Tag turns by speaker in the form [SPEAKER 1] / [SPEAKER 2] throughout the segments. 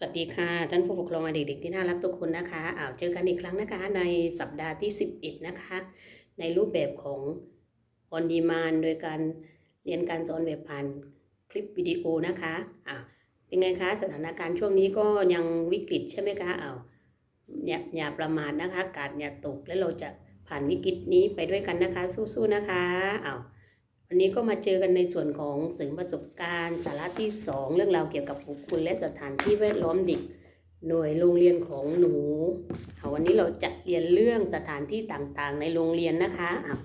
[SPEAKER 1] สวัสดีค่ะท่านผู้ปกครองเด็กๆที่น่ารักทุกคนนะคะอ้าวเจอกันอีกครั้งนะคะ ในสัปดาห์ที่ 11 นะคะ ในรูปแบบของ on demand โดยการเรียนการสอนแบบผ่านคลิปวิดีโอนะคะอ้าวเป็นไงคะสถานการณ์ช่วงนี้ก็ยังวิกฤตใช่ไหมคะอ้าวอย่าอย่าประมาทนะคะกาดอย่าตกแล้วเราจะผ่านวิกฤตนี้ไปด้วยกันนะคะ สู้ๆนะคะอ้าว วันนี้ก็มาเจอกันในส่วนของเสริมประสบการณ์สาระที่ 2 เรื่องราวเกี่ยวกับบุคคลและสถานที่แวดล้อมเด็กหน่วยโรงเรียนของหนูเอาวันนี้เราจะเรียนเรื่องสถานที่ต่างๆ ในโรงเรียนนะคะอะ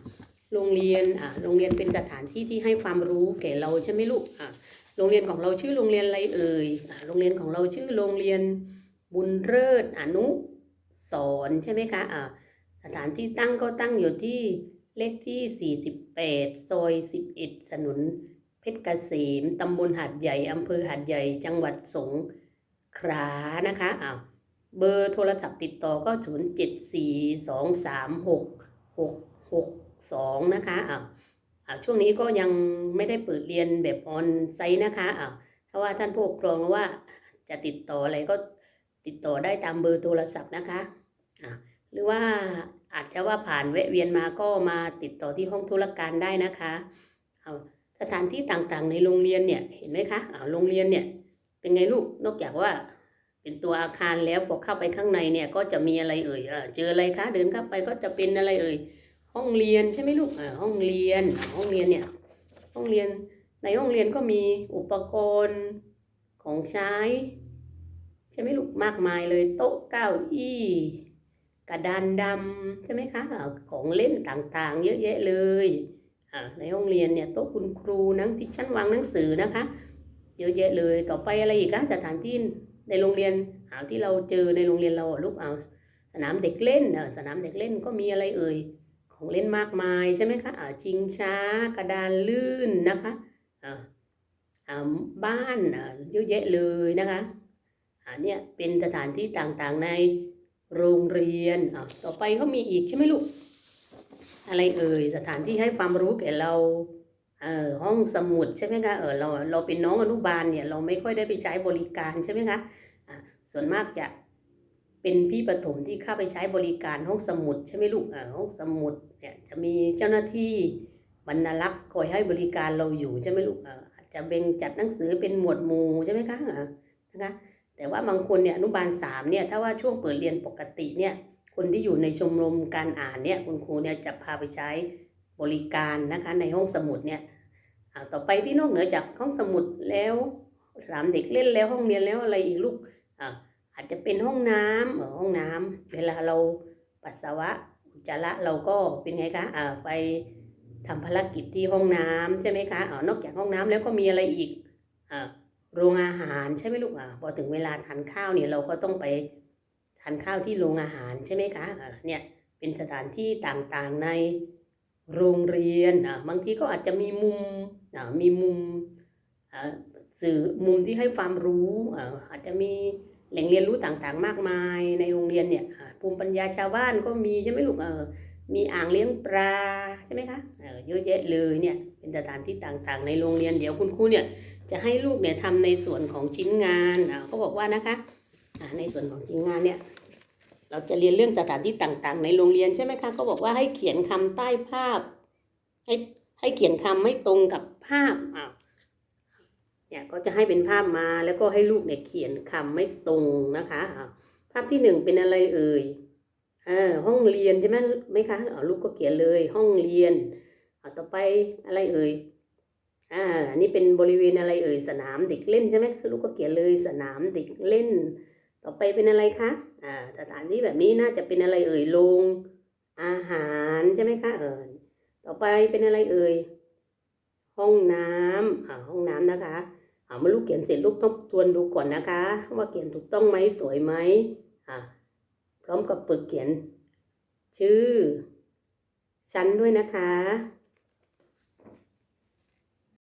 [SPEAKER 1] โรงเรียนอะโรงเรียนเป็นสถานที่ที่ให้ความรู้แก่เราใช่ไหมลูกอะโรงเรียนของเราชื่อโรงเรียนอะไรเอ่ยอะโรงเรียนของเราชื่อโรงเรียนบุญเลิศอนุสรณ์ใช่ไหมคะอะสถานที่ตั้งก็ตั้งอยู่ที่ เลขที่ 48 ซอย 11ถนนเพชรเกษม ตำบลหาดใหญ่ อำเภอหาดใหญ่ จังหวัดสงขลานะคะอ้าวเบอร์โทรศัพท์ติดต่อก็ 0 7 4 2 3 6 6 6 2 นะคะอ้าวอ้าวช่วงนี้ก็ยังไม่ได้เปิดเรียนแบบออนไซต์นะคะอ้าวถ้าว่าท่านผู้ปกครองว่าจะติดต่ออะไรก็ติดต่อได้ตามเบอร์โทรศัพท์นะคะอ่า หรือว่าอาจจะว่าผ่านแวะเวียนมาก็มาติดต่อที่ห้องธุรการได้นะคะเอาสถานที่ต่างๆ ในโรงเรียนเนี่ยเห็นไหมคะเอาโรงเรียนเนี่ยเป็นไงลูกนอกจากว่า เป็นตัวอาคารแล้วพอเข้าไปข้างในเนี่ยก็จะมีอะไรเอ่ยเจออะไรคะเดินเข้าไปก็จะเป็นอะไรเอ่ยห้องเรียนใช่ไหมลูกห้องเรียนห้องเรียนเนี่ยห้องเรียนในห้องเรียนก็มีอุปกรณ์ของใช้ ใช่ไหมลูกมากมายเลยโต๊ะเก้าอี้ กระดานดำใช่ไหมคะของเล่นต่างๆ เยอะแยะเลยในห้องเรียนเนี่ยโต๊ะคุณครูนังที่ชั้นวางหนังสือนะคะ เยอะแยะเลยต่อไปอะไรอีกคะสถานที่ในโรงเรียนอาที่เราเจอในโรงเรียนเราลูกเอาสนามเด็กเล่นสนามเด็กเล่นก็มีอะไรเอ่ยของเล่นมากมายใช่ไหมคะะชิงช้ากระดานลื่นนะคะบ้านเยอะแยะเลยนะคะอ่าเนี่ยเป็นสถานที่ต่างๆใน โรงเรียนอะต่อไปก็มีอีกใช่ไหมลูก อะไรเอ่ยสถานที่ให้ความรู้แก่เราเออห้องสมุดใช่ไหมคะเออเราเราเป็นน้องอนุบาลเนี่ยเราไม่ค่อยได้ไปใช้บริการใช่ไหมคะอะส่วนมากจะเป็นพี่ประถมที่เข้าไปใช้บริการห้องสมุดใช่ไหมลูกอ่าห้องสมุดเนี่ยจะมีเจ้าหน้าที่บรรณารักษ์คอยให้บริการเราอยู่ใช่ไหมลูกอ่าอาจจะแบ่งจัดหนังสือเป็นหมวดหมู่ใช่ไหมคะอ่านะคะ แต่ว่าบางคนเนี่ยอนุบาลสามเนี่ยถ้าว่าช่วงเปิดเรียนปกติเนี่ยคนที่อยู่ในชมรมการอ่านเนี่ยคุณครูเนี่ยจะพาไปใช้บริการนะคะในห้องสมุดเนี่ยต่อไปที่นอกเหนือจากห้องสมุดแล้วสามเด็กเล่นแล้วห้องเรียนแล้วอะไรอีกลูกอ่าอาจจะเป็นห้องน้ำเออห้องน้ำเวลาเราปัสสาวะอุจจาระเราก็เป็นไงคะอ่าไปทำภารกิจที่ห้องน้ำใช่ไหมคะอ๋อนอกจากห้องน้ำแล้วก็มีอะไรอีกอ่า โรงอาหารใช่ไหมลูกอะพอถึงเวลาทานข้าวเนี่ยเราก็ต้องไปทานข้าวที่โรงอาหารใช่ไหมคะเนี่ยเป็นสถานที่ต่างๆในโรงเรียนอะบางทีก็อาจจะมีมุมอะมีมุมอะสื่อมุมที่ให้ความรู้อะอาจจะมีแหล่งเรียนรู้ต่างๆ มากมายในโรงเรียนเนี่ยภูมิปัญญาชาวบ้านก็มีใช่ไหมลูกเออ มีอ่างเลี้ยงปลาใช่ไหมคะเยอะแยะเลยเนี่ยเป็นสถานที่ต่างๆ ในโรงเรียนเดี๋ยวคุณครูเนี่ยจะให้ลูกเนี่ยทำในส่วนของชิ้นงานเขาบอกว่านะคะในส่วนของชิ้นงานเนี่ยเราจะเรียนเรื่องสถานที่ต่างๆ ในโรงเรียนใช่ไหมคะเขาบอกว่าให้เขียนคำใต้ภาพ ให้ให้เขียนคำไม่ตรงกับภาพอ้าวเนี่ยก็จะให้เป็นภาพมาแล้วก็ให้ลูกเนี่ยเขียนคำไม่ตรงนะคะภาพที่หนึ่งเป็นอะไรเอ่ย เออห้องเรียนใช่ไหมไหมคะอ๋อลูกก็เขียนเลย ห้องเรียนอ่าต่อไปอะไรเอ่ยอ่าอันนี้เป็นบริเวณอะไรเอ่ยสนามเด็กเล่นใช่ไหมลูกก็เขียนเลยสนามเด็กเล่น ต่อไปเป็นอะไรคะอ่าสถานที่แบบนี้น่าจะเป็นอะไรเอ่ยโรงอาหารใช่ไหมคะเออต่อไปเป็นอะไรเอ่ยห้องน้ำอ่าห้องน้ำนะคะอ่าเมื่อลูกเขียนเสร็จลูกทบทวนดูก่อนนะคะ ว่าเขียนถูกต้องไหมสวยไหมอ่า พร้อมกับฝึกเขียน ชื่อ ชั้นด้วยนะคะ